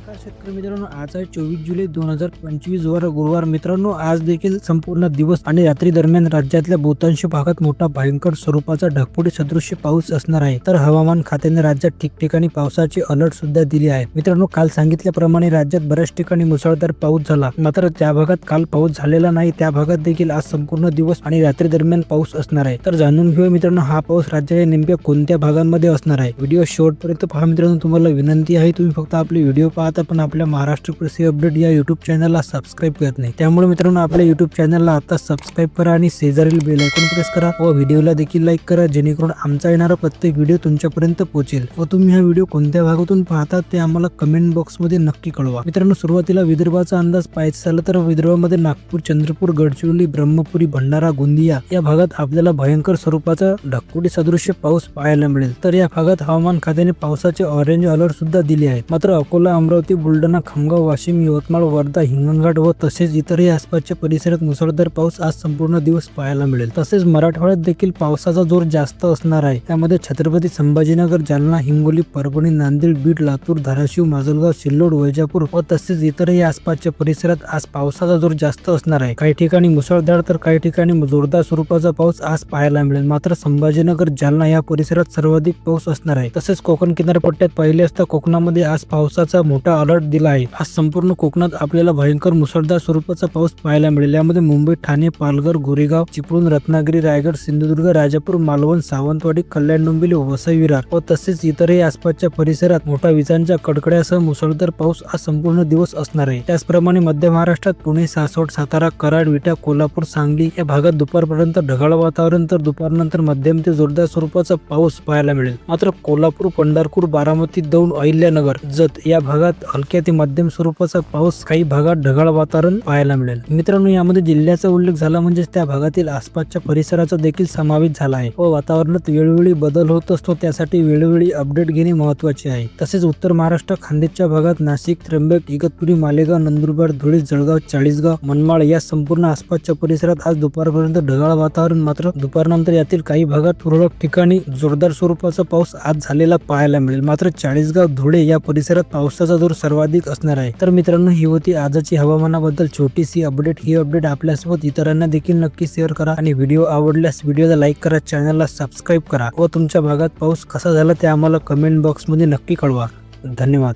नमस्कार शेतकरी मित्रांनो आज आहे चोवीस जुलै दोन हजार पंचवीस वर गुरुवार मित्रांनो आज देखील संपूर्ण दिवस आणि रात्री दरम्यान राज्यातल्या बहुतांश भागात मोठा भयंकर स्वरूपाचा ढगफुटी सदृश्य पाऊस असणार आहे. तर हवामान खात्याने राज्यात ठिकठिकाणी पावसाची अलर्ट सुद्धा दिली आहे. मित्रांनो काल सांगितल्याप्रमाणे राज्यात बऱ्याच ठिकाणी मुसळधार पाऊस झाला. मात्र त्या भागात काल पाऊस झालेला नाही. त्या भागात देखील आज संपूर्ण दिवस आणि रात्री दरम्यान पाऊस असणार आहे. तर जाणून घेऊया मित्रांनो हा पाऊस राज्याच्या नेमक्या कोणत्या भागांमध्ये असणार आहे? व्हिडिओ शेवटपर्यंत पहा मित्रांनो. तुम्हाला विनंती आहे तुम्ही फक्त आपले व्हिडिओ पाहता पण आपल्या महाराष्ट्र कृषी अपडेट या यूट्यूब चॅनलला सबस्क्राईब करत नाही. त्यामुळे मित्रांनो आपल्या यूट्यूब चॅनलला आता सबस्क्राईब करा आणि शेजारील बेल आयकॉन प्रेस करा व व्हिडिओला देखील लाईक करा जेणेकरून आमचा येणारा प्रत्येक व्हिडिओ तुमच्यापर्यंत पोहोचेल. व तुम्ही हा व्हिडिओ कोणत्या भागातून पाहता ते आम्हाला कमेंट बॉक्समध्ये नक्की कळवा. मित्रांनो सुरुवातीला विदर्भाचा अंदाज पाहायचा झाला तर विदर्भामध्ये नागपूर चंद्रपूर गडचिरोली ब्रह्मपुरी भंडारा गोंदिया या भागात आपल्याला भयंकर स्वरूपाचा ढकुटी सदृश्य पाऊस पाहायला मिळेल. तर या भागात हवामान खात्याने पावसाचे ऑरेंज अलर्ट सुद्धा दिले आहेत. मात्र अकोला अमरावती बुलढाणा खामगाव वाशिम यवतमाळ वर्धा हिंगणघाट व तसेच इतरही आसपासच्या परिसरात मुसळधार पाऊस आज संपूर्ण दिवस पाहायला मिळेल. तसेच मराठवाड्यात देखील पावसाचा जोर जास्त असणार आहे. त्यामध्ये छत्रपती संभाजीनगर जालना हिंगोली परभणी नांदेड बीड लातूर धाराशिव माजलगाव सिल्लोड वैजापूर व तसेच इतरही आसपासच्या परिसरात आज पावसाचा जोर जास्त असणार आहे. काही ठिकाणी मुसळधार तर काही ठिकाणी जोरदार स्वरूपाचा पाऊस आज पाहायला मिळेल. मात्र संभाजीनगर जालना या परिसरात सर्वाधिक पाऊस असणार आहे. तसेच कोकण किनारपट्ट्यात पाहिले असता कोकणामध्ये आज पावसाचा मोठा अलर्ट दिला आहे. आज संपूर्ण कोकणात आपल्याला भयंकर मुसळधार स्वरूपाचा पाऊस पाहायला मिळेल. यामध्ये मुंबई ठाणे पालघर गोरेगाव चिपळूण रत्नागिरी रायगड सिंधुदुर्ग राजापूर मालवण सावंतवाडी कल्याण डोंबिवली वसई विरार व तसेच इतरही आसपासच्या परिसरात मोठा विजांच्या कडकड्यासह मुसळधार पाऊस आज संपूर्ण दिवस असणार आहे. त्याचप्रमाणे मध्य महाराष्ट्रात पुणे सासवड सातारा कराड विटा कोल्हापूर सांगली या भागात दुपारपर्यंत ढगाळ वातावरण तर दुपारनंतर मध्यम ते जोरदार स्वरूपाचा पाऊस पाहायला मिळेल. मात्र कोल्हापूर पंढरपूर बारामती दौंड अहिल्यानगर जत या भागात हलक्या ते मध्यम स्वरूपाचा पाऊस काही भागात ढगाळ वातावरण पाहायला मिळेल. मित्रांनो यामध्ये जिल्ह्याचा उल्लेख झाला म्हणजे त्या भागातील आसपासच्या परिसराचा देखील समावेश झाला आहे व वातावरणात वेळोवेळी बदल होत असतो त्यासाठी वेळोवेळी अपडेट घेणे महत्त्वाचे आहे. तसेच उत्तर महाराष्ट्र खानदेशच्या भागात नाशिक त्र्यंबक इगतपुरी मालेगाव नंदुरबार धुळे जळगाव चाळीसगाव मनमाळ या संपूर्ण आसपासच्या परिसरात आज दुपारपर्यंत ढगाळ वातावरण मात्र दुपारनंतर यातील काही भागात तुरळक ठिकाणी जोरदार स्वरूपाचा पाऊस आज झालेला पाहायला मिळेल. मात्र चाळीसगाव धुळे या परिसरात पावसाचा जोर सर्वाधिक असणार आहे. तर मित्रांनो ही होती आजची हवामानाबद्दल छोटीशी अपडेट ही अपडेट आपल्यासोबत इतरांना देखील नक्की शेअर करा. आणि व्हिडिओ आवडल्यास व्हिडिओला लाईक करा. चॅनलला सबस्क्राईब करा. व तुमच्या भागात पाऊस कसा झाला ते आम्हाला कमेंट बॉक्समध्ये नक्की कळवा. धन्यवाद.